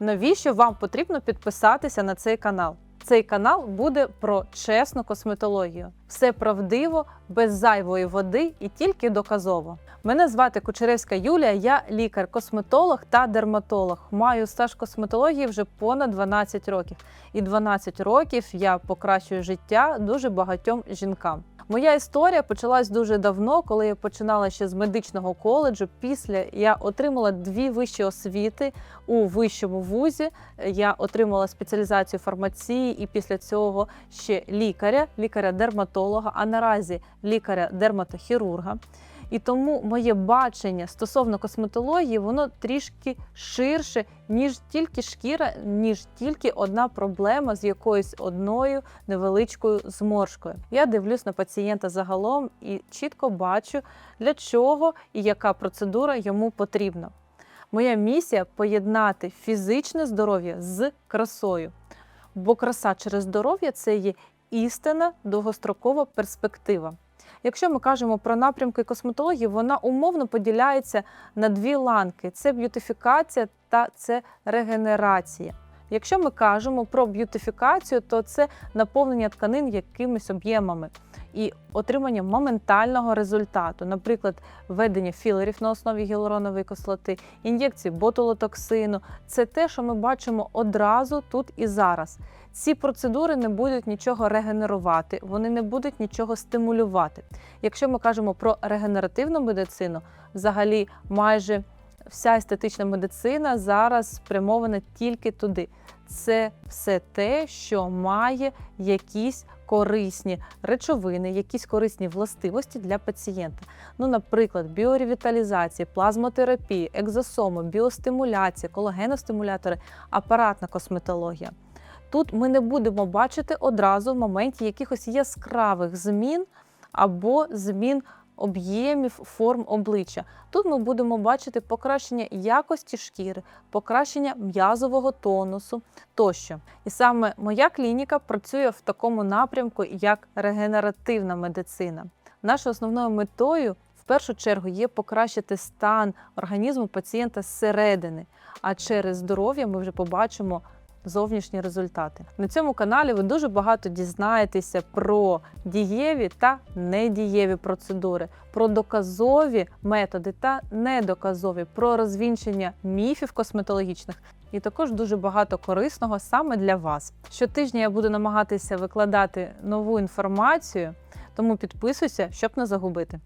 Навіщо вам потрібно підписатися на цей канал? Цей канал буде про чесну косметологію. Все правдиво, без зайвої води і тільки доказово. Мене звати Кучеревська Юлія, я лікар-косметолог та дерматолог. Маю стаж косметології вже понад 12 років. І 12 років я покращую життя дуже багатьом жінкам. Моя історія почалась дуже давно, коли я починала ще з медичного коледжу. Після я отримала дві вищі освіти у вищому вузі. Я отримала спеціалізацію фармації і після цього ще лікаря, лікаря-дерматолога, а наразі лікаря-дерматохірурга. І тому моє бачення стосовно косметології воно трішки ширше, ніж тільки шкіра, ніж тільки одна проблема з якоюсь одною невеличкою зморшкою. Я дивлюсь на пацієнта загалом і чітко бачу, для чого і яка процедура йому потрібна. Моя місія поєднати фізичне здоров'я з красою. Бо краса через здоров'я це є істинна довгострокова перспектива. Якщо ми кажемо про напрямки косметології, вона умовно поділяється на дві ланки: це б'ютифікація та це регенерація. Якщо ми кажемо про б'ютифікацію, то це наповнення тканин якимись об'ємами і отримання моментального результату, наприклад, введення філерів на основі гіалуронової кислоти, ін'єкції ботулотоксину. Це те, що ми бачимо одразу тут і зараз. Ці процедури не будуть нічого регенерувати, вони не будуть нічого стимулювати. Якщо ми кажемо про регенеративну медицину, взагалі майже вся естетична медицина зараз спрямована тільки туди. Це все те, що має якісь корисні речовини, якісь корисні властивості для пацієнта. Ну, наприклад, біоревіталізація, плазмотерапія, екзосоми, біостимуляція, колагеностимулятори, апаратна косметологія. Тут ми не будемо бачити одразу в моменті якихось яскравих змін або змін об'ємів форм обличчя. Тут ми будемо бачити покращення якості шкіри, покращення м'язового тонусу тощо. І саме моя клініка працює в такому напрямку, як регенеративна медицина. Нашою основною метою в першу чергу є покращити стан організму пацієнта зсередини, а через здоров'я ми вже побачимо зовнішні результати. На цьому каналі ви дуже багато дізнаєтеся про дієві та недієві процедури, про доказові методи та недоказові, про розвінчення міфів косметологічних. І також дуже багато корисного саме для вас. Щотижня я буду намагатися викладати нову інформацію, тому підписуйся, щоб не загубити.